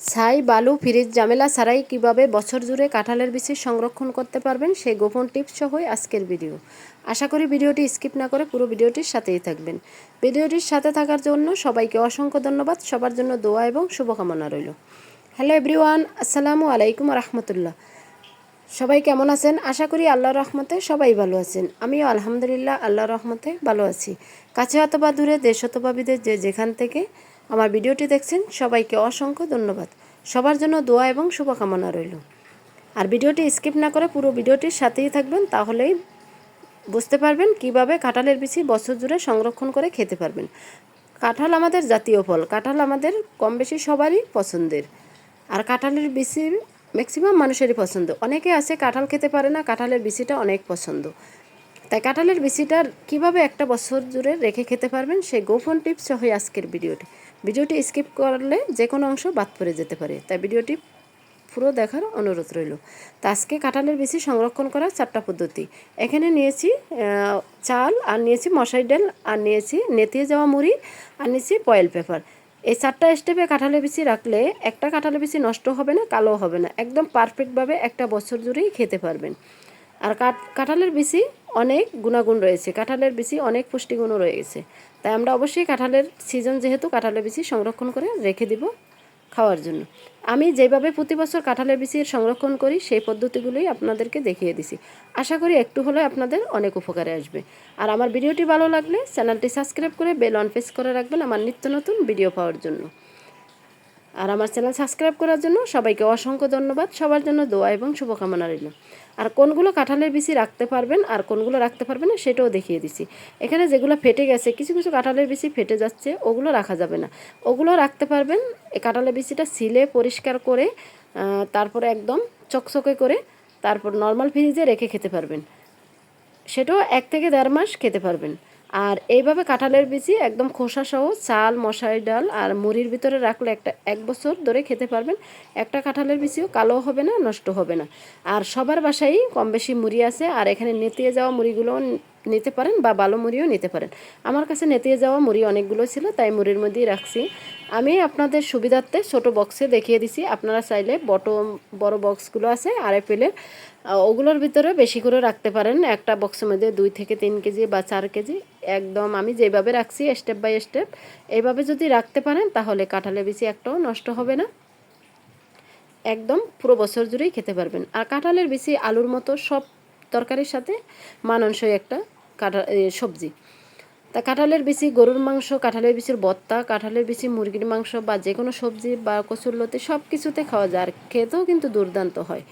ছাই, বালু, ফ্রিজ, ঝামেলা ছাড়াই কীভাবে বছর জুড়ে কাঁঠালের বীজ সংরক্ষণ করতে পারবেন সেই গোপন টিপস সহই আজকের ভিডিও। আশা করি ভিডিওটি স্কিপ না করে পুরো ভিডিওটির সাথেই থাকবেন। ভিডিওটির সাথে থাকার জন্য সবাইকে অসংখ্য ধন্যবাদ, সবার জন্য দোয়া এবং শুভকামনা রইল। হ্যালো এভরিওয়ান, আসসালামু আলাইকুম রহমতুল্লাহ। সবাই কেমন আছেন? আশা করি আল্লাহর রহমতে সবাই ভালো আছেন। আমিও আলহামদুলিল্লাহ আল্লাহর রহমতে ভালো আছি। কাছে অথবা দূরে, দেশ অথবা বিদেশ, যে যেখান থেকে আমার ভিডিওটি দেখছেন সবাইকে অসংখ্য ধন্যবাদ। সবার জন্য দোয়া এবং শুভকামনা রইল। আর ভিডিওটি স্কিপ না করে পুরো ভিডিওটির সাথেই থাকবেন, তাহলেই বুঝতে পারবেন কীভাবে কাঁঠালের বিচি বছর জুড়ে সংরক্ষণ করে খেতে পারবেন। কাঁঠাল আমাদের জাতীয় ফল, কাঁঠাল আমাদের কম বেশি সবারই পছন্দের। আর কাঁঠালের বিচি ম্যাক্সিমাম মানুষেরই পছন্দ। অনেকে আছে কাঁঠাল খেতে পারে না, কাঁঠালের বিচিটা অনেক পছন্দ। তাই কাঁঠালের বিচিটার কীভাবে একটা বছর জুড়ে রেখে খেতে পারবেন, সেই গোপন টিপস সহ আজকের ভিডিওটি। ভিডিওটি স্কিপ করলে যে কোনো অংশ বাদ পড়ে যেতে পারে। তাই ভিডিওটি পুরো দেখার অনুরোধ রইল। তা আজকে কাঁঠালের বিচি সংরক্ষণ করার চারটা পদ্ধতি। এখানে নিয়েছি চাল, আর নিয়েছি মশাই ডাল, আর নিয়েছি নেতিয়ে যাওয়া মুড়ি, আর নিয়েছি পয়েল পেপার। এই চারটা স্টেপে কাঁঠালের বিচি রাখলে একটা কাঁঠালের বিচি নষ্ট হবে না কালো হবে না। একদম পারফেক্টভাবে একটা বছর জুড়েই খেতে পারবেন। আর কাঠ, কাঁঠালের বিচি অনেক গুণাগুণ রয়েছে। কাঁঠালের বিচি অনেক পুষ্টিগুণও রয়েছে তাই আমরা অবশ্যই কাঁঠালের সিজন যেহেতু কাঁঠালের বিচি সংরক্ষণ করে রেখে দিব খাওয়ার জন্য। আমি যেভাবে প্রতি বছর কাঁঠালের বিচির সংরক্ষণ করি, সেই পদ্ধতিগুলোই আপনাদেরকে দেখিয়ে দিছি। আশা করি একটু হলে আপনাদের অনেক উপকারে আসবে। আর আমার ভিডিওটি ভালো লাগলে চ্যানেলটি সাবস্ক্রাইব করে বেল অন প্রেস করে রাখবেন আমার নিত্য নতুন ভিডিও পাওয়ার জন্য। আর আমার চ্যানেল সাবস্ক্রাইব করার জন্য সবাইকে অসংখ্য ধন্যবাদ। সবার জন্য দোয়া এবং শুভকামনা রইল। আর কোনগুলো কাঁঠালের বিচি রাখতে পারবেন আর কোনগুলো রাখতে পারবেন না সেটাও দেখিয়ে দিছি এখানে যেগুলো ফেটে গেছে, কিছু কিছু কাঁঠালের বিচি ফেটে যাচ্ছে, ওগুলো রাখা যাবে না। ওগুলো রাখতে পারবেন এই কাঁঠালের বিচিটা সিলে পরিষ্কার করে তারপরে একদম চকচকে করে তারপর নর্মাল ফ্রিজে রেখে খেতে পারবেন। সেটাও এক থেকে দেড় মাস খেতে পারবেন। আর এইভাবে কাঁঠালের বিচি একদম খোসা সহ, চাল, মশারি, ডাল আর মুড়ির ভিতরে রাখলে একটা এক বছর ধরে খেতে পারবেন। একটা কাঁঠালের বিচিও কালো হবে না, নষ্ট হবে না। আর সবার বাসায় কম বেশি মুড়ি আছে আর এখানে নেতিয়ে যাওয়া মুড়িগুলোও নিতে পারেন বা ভালো মুড়িও নিতে পারেন। আমার কাছে নেতিয়ে যাওয়া মুড়ি অনেকগুলো ছিল, তাই মুড়ির মধ্যেই রাখছি। আমি আপনাদের সুবিধার্থে ছোট বক্সে দেখিয়ে দিছি। আপনারা চাইলে বটো বড় বক্সগুলো আছে আর এপেলের ওগুলোর ভিতরে বেশি করে রাখতে পারেন। একটা বক্সের মধ্যে দুই থেকে তিন কেজি বা চার কেজি। একদম, আমি যেভাবে রাখছি স্টেপ বাই স্টেপ এইভাবে যদি রাখতে পারেন, তাহলে কাঁঠালে বেশি একটাও নষ্ট হবে না। একদম পুরো বছর জুড়েই খেতে পারবেন। আর কাঁঠালের বেশি আলুর মতো সব তরকারির সাথে মানানসই একটা কাঁঠাল সবজি। তা কাঁঠালের বেশি গরুর মাংস, কাঁঠালের বেশির বত্তা, কাঁঠালের বেশি মুরগির মাংস বা যে কোনো সবজি বা কচুরলতি সব কিছুতে খাওয়া যায়। আর খেতেও কিন্তু দুর্দান্ত হয়।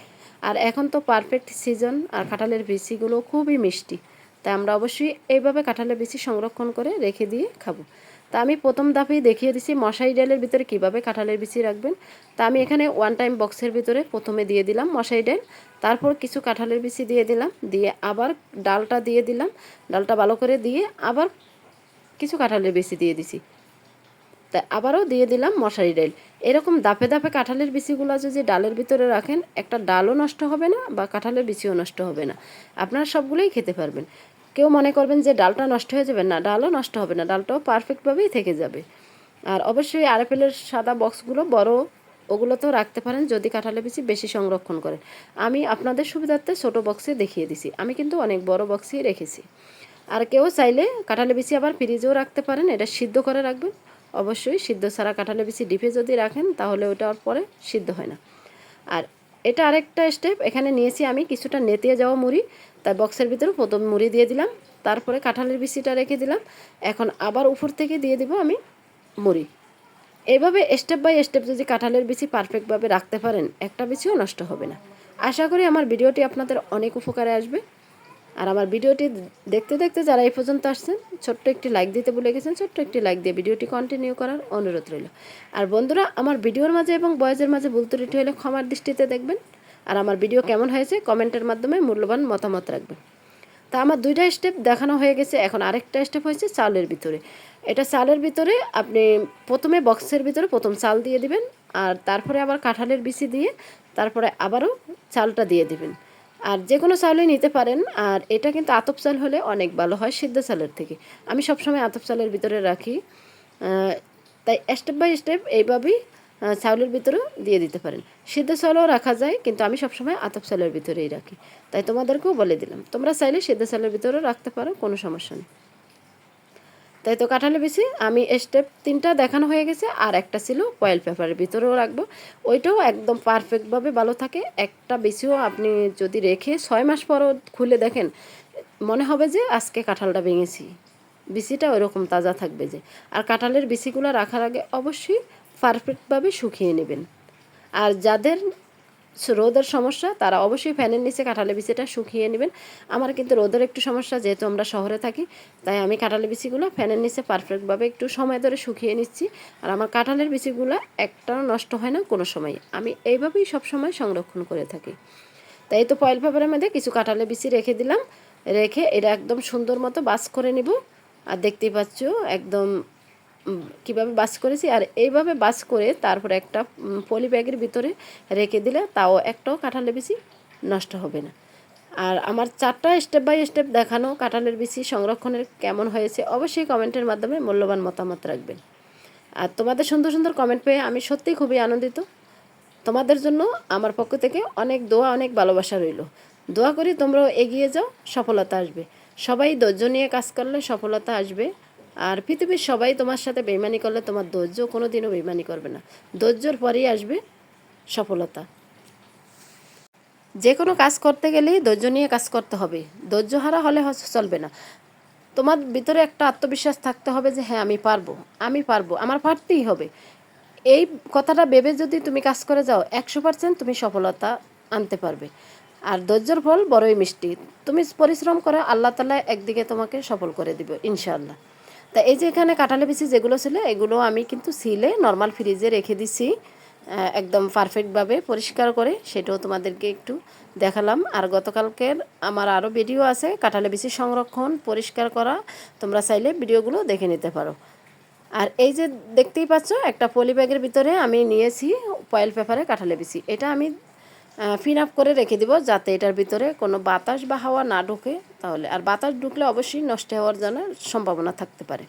আর এখন তো পারফেক্ট সিজন আর কাঁঠালের বিচিগুলো খুবই মিষ্টি। তাই আমরা অবশ্যই এইভাবে কাঁঠালের বিচি সংরক্ষণ করে রেখে দিয়ে খাব। তা আমি প্রথম ধাপেই দেখিয়ে দিছি মশাই ডালের ভিতরে কীভাবে কাঁঠালের বিচি রাখবেন। তা আমি এখানে ওয়ান টাইম বক্সের ভিতরে প্রথমে দিয়ে দিলাম মশাই ডাল, তারপর কিছু কাঁঠালের বিচি দিয়ে দিলাম, দিয়ে আবার ডালটা দিয়ে দিলাম। ডালটা ভালো করে দিয়ে আবার কিছু কাঁঠালের বিচি দিয়ে দিছি। তা আবারও দিয়ে দিলাম মশারি ডাল। এরকম দাপে দাপে কাঁঠালের বিচিগুলো যদি ডালের ভিতরে রাখেন, একটা ডালও নষ্ট হবে না বা কাঁঠালের বিচিও নষ্ট হবে না। আপনারা সবগুলোই খেতে পারবেন। কেউ মনে করবেন যে ডালটা নষ্ট হয়ে যাবে। না, ডালও নষ্ট হবে না, ডালটাও পারফেক্টভাবেই থেকে যাবে। আর অবশ্যই আরএফএলের সাদা বক্সগুলো বড় ওগুলো তো রাখতে পারেন যদি কাঁঠালের বিচি বেশি সংরক্ষণ করেন। আমি আপনাদের সুবিধার্থে ছোট বক্সে দেখিয়ে দিছি। আমি কিন্তু অনেক বড় বক্সেই রেখেছি। আর কেউ চাইলে কাঁঠালে বিচি আবার ফ্রিজেও রাখতে পারেন। এটা সিদ্ধ করে রাখবেন। অবশ্যই সিদ্ধ ছাড়া কাঁঠালে বিচি ডিপে যদি রাখেন, তাহলে ওটার পরে সিদ্ধ হয় না। আর এটা আরেকটা স্টেপ এখানে নিয়েছি আমি কিছুটা নেতিয়ে যাওয়া মুড়ি তার বক্সের ভিতরে প্রথম মুড়ি দিয়ে দিলাম, তারপরে কাঁঠালের বিচিটা রেখে দিলাম, এখন আবার উপর থেকে দিয়ে দিব আমি মুড়ি। এভাবে স্টেপ বাই স্টেপ যদি কাঁঠালের বিচি পারফেক্টভাবে রাখতে পারেন, একটা বিচিও নষ্ট হবে না। আশা করি আমার ভিডিওটি আপনাদের অনেক উপকারে আসবে। আর আমার ভিডিওটি দেখতে দেখতে যারা এই পর্যন্ত আসছেন, ছোট্ট একটি লাইক দিতে ভুলে গেছেন, ছোট্ট একটি লাইক দিয়ে ভিডিওটি কন্টিনিউ করার অনুরোধ রইল। আর বন্ধুরা, আমার ভিডিওর মাঝে এবং বয়সের মাঝে ভুল ত্রুটি হলে ক্ষমার দৃষ্টিতে দেখবেন। আর আমার ভিডিও কেমন হয়েছে কমেন্টের মাধ্যমে মূল্যবান মতামত রাখবেন। তা আমার দুইটা স্টেপ দেখানো হয়ে গেছে, এখন আরেকটা স্টেপ হয়েছে চালের ভিতরে। এটা চালের ভিতরে আপনি প্রথমে বক্সের ভিতরে প্রথম চাল দিয়ে দিবেন, আর তারপরে আবার কাঁঠালের বিচি দিয়ে তারপরে আবারও চালটা দিয়ে দিবেন। আর যে কোনো চাউলই নিতে পারেন, আর এটা কিন্তু আতপ চাল হলে অনেক ভালো হয় সিদ্ধ চালের থেকে। আমি সবসময় আতপ চালের ভিতরে রাখি। তাই স্টেপ বাই স্টেপ এইভাবেই চাউলের ভিতরেও দিয়ে দিতে পারেন। সিদ্ধ চালও রাখা যায়, কিন্তু আমি সবসময় আতপ চালের ভিতরেই রাখি। তাই তোমাদেরকেও বলে দিলাম, তোমরা চাইলে সিদ্ধ চালের ভিতরেও রাখতে পারো, কোনো সমস্যা নেই। তাই তো কাঁঠালে বেশি। আমি স্টেপ তিনটা দেখানো হয়ে গেছে, আর একটা ছিল ফয়েল পেপারের ভিতরেও রাখব। ওইটাও একদম পারফেক্টভাবে ভালো থাকে। একটা বেশিও আপনি যদি রেখে ছয় মাস পরও খুলে দেখেন, মনে হবে যে আজকে কাঁঠালটা ভেঙেছি। বিচিটা ওইরকম তাজা থাকবে যে। আর কাঁঠালের বিচিগুলো রাখার আগে অবশ্যই পারফেক্টভাবে শুকিয়ে নেবেন। আর যাদের রোদের সমস্যা, তারা অবশ্যই ফ্যানের নিচে কাঁঠালে বিচিটা শুকিয়ে নেবেন। আমার কিন্তু রোদের একটু সমস্যা, যেহেতু আমরা শহরে থাকি, তাই আমি কাঁঠালে বিচিগুলো ফ্যানের নিচে পারফেক্টভাবে একটু সময় ধরে শুকিয়ে নিচ্ছি। আর আমার কাঁঠালের বিচিগুলো একটাও নষ্ট হয় না কোনো সময়। আমি এইভাবেই সব সময় সংরক্ষণ করে থাকি। তাই তো ফয়েল পেপারের মধ্যে কিছু কাঁঠালের বিচি রেখে দিলাম। রেখে এটা একদম সুন্দর মতো বাস করে নিব। আর দেখতেই পাচ্ছ, একদম কীভাবে বাস করেছি, আর এইভাবে বাস করে তারপরে একটা পলি ব্যাগের ভিতরে রেখে দিলে তাও একটাও কাঁঠালের বিচি নষ্ট হবে না। আর আমার চারটা স্টেপ বাই স্টেপ দেখানো কাঁঠালের বিচি সংরক্ষণের কেমন হয়েছে অবশ্যই কমেন্টের মাধ্যমে মূল্যবান মতামত রাখবেন। আর তোমাদের সুন্দর সুন্দর কমেন্ট পেয়ে আমি সত্যিই খুবই আনন্দিত। তোমাদের জন্য আমার পক্ষ থেকে অনেক দোয়া, অনেক ভালোবাসা রইল। দোয়া করি তোমরাও এগিয়ে যাও, সফলতা আসবে। সবাই ধৈর্য নিয়ে কাজ করলে সফলতা আসবে। আর পৃথিবীর সবাই তোমার সাথে বেইমানি করলে তোমার ধৈর্য কোনো দিনও বেইমানি করবে না। ধৈর্যর পরেই আসবে সফলতা। যে কোনো কাজ করতে গেলেই ধৈর্য নিয়ে কাজ করতে হবে। ধৈর্য হারা হলে চলবে না। তোমার ভিতরে একটা আত্মবিশ্বাস থাকতে হবে যে হ্যাঁ আমি পারব আমি পারব, আমার পারতেই হবে। এই কথাটা ভেবে যদি তুমি কাজ করে যাও, একশো পার্সেন্ট তুমি সফলতা আনতে পারবে। আর ধৈর্যর ফল বড়ই মিষ্টি। তুমি পরিশ্রম করে আল্লাহ তালা একদিকে তোমাকে সফল করে দিব, ইনশাআল্লাহ। তা এই যে এখানে কাঁঠালে বিচি যেগুলো ছিল, এগুলো আমি কিন্তু সিলে নর্মাল ফ্রিজে রেখে দিছি একদম পারফেক্টভাবে পরিষ্কার করে। সেটাও তোমাদেরকে একটু দেখালাম। আর গতকালকের আমার আরও ভিডিও আছে কাঁঠালে বিচি সংরক্ষণ, পরিষ্কার করা। তোমরা চাইলে ভিডিওগুলো দেখে নিতে পারো। আর এই যে দেখতেই পাচ্ছ, একটা পলি ব্যাগের ভিতরে আমি নিয়েছি পয়েল পেপারে কাঁঠালে বিচি এটা আমি ফিন আপ করে রেখে দিব যাতে এটার ভিতরে কোনো বাতাস বা হাওয়া না ঢুকে তাহলে। আর বাতাস ঢুকলে অবশ্যই নষ্ট হওয়ার জন্য সম্ভাবনা থাকতে পারে।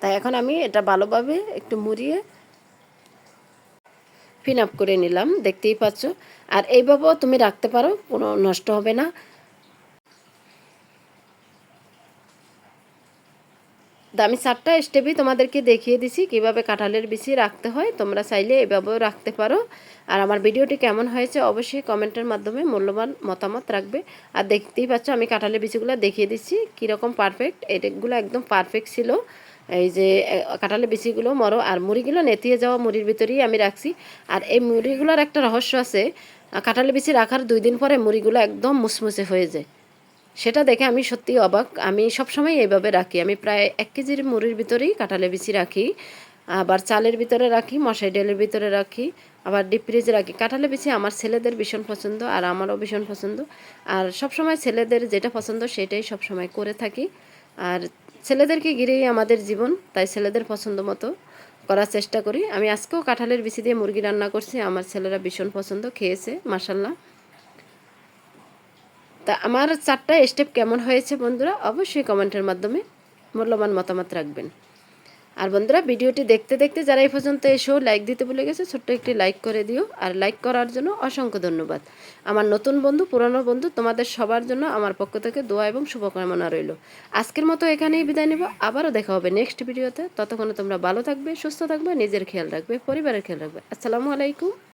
তাই এখন আমি এটা ভালোভাবে একটু মুড়িয়ে ফিন আপ করে নিলাম, দেখতেই পাচ্ছ। আর এইভাবেও তুমি রাখতে পারো, কোনো নষ্ট হবে না। আমি চারটা স্টেপই তোমাদেরকে দেখিয়ে দিছি, কীভাবে কাঁঠালের বিচি রাখতে হয়, তোমরা চাইলে এভাবেও রাখতে পারো। আর আমার ভিডিওটি কেমন হয়েছে অবশ্যই কমেন্টের মাধ্যমে মূল্যবান মতামত রাখবে। আর দেখতেই পাচ্ছ, আমি কাঁঠালের বিচিগুলো দেখিয়ে দিচ্ছি, কীরকম পারফেক্ট এগুলো একদম পারফেক্ট ছিল। এই যে কাঁঠালের বিচিগুলো, মরো, আর মুড়িগুলো নেতিয়ে যাওয়া মুড়ির ভিতরেই আমি রাখছি। আর এই মুড়িগুলোর একটা রহস্য আছে, কাঁঠালের বিচি রাখার দুই দিন পরে মুড়িগুলো একদম মুসমুসে হয়ে যায়। সেটা দেখে আমি সত্যি অবাক। আমি সবসময় এইভাবে রাখি। আমি প্রায় এক কেজির মুড়ির ভিতরেই কাঁঠালে বিচি রাখি। আবার চালের ভিতরে রাখি মশাই ডালের ভিতরে রাখি, আবার ডিপ ফ্রিজে রাখি। কাঁঠালে বিচি আমার ছেলেদের ভীষণ পছন্দ আর আমারও ভীষণ পছন্দ। আর সবসময় ছেলেদের যেটা পছন্দ সেটাই সবসময় করে থাকি। আর ছেলেদেরকে ঘিরেই আমাদের জীবন, তাই ছেলেদের পছন্দ মতো করার চেষ্টা করি। আমি আজকেও কাঁঠালের বিচি দিয়ে মুরগি রান্না করছি। আমার ছেলেরা ভীষণ পছন্দ, খেয়েছে মাসাল্লাহ তা আমার চারটা স্টেপ কেমন হয়েছে বন্ধুরা অবশ্যই কমেন্টের মাধ্যমে মূল্যবান মতামত রাখবেন। আর বন্ধুরা ভিডিওটি দেখতে দেখতে যারা এই পর্যন্ত এসেও লাইক দিতে ভুলে গেছে, ছোট্ট একটি লাইক করে দিও। আর লাইক করার জন্য অসংখ্য ধন্যবাদ। আমার নতুন বন্ধু, পুরনো বন্ধু, তোমাদের সবার জন্য আমার পক্ষ থেকে দোয়া এবং শুভকামনা রইল। আজকের মতো এখানেই বিদায় নেব। আবারও দেখা হবে নেক্সট ভিডিওতে ততক্ষণে তোমরা ভালো থাকবে, সুস্থ থাকবে, নিজের খেয়াল রাখবে, পরিবারের খেয়াল রাখবে। আসসালামু আলাইকুম।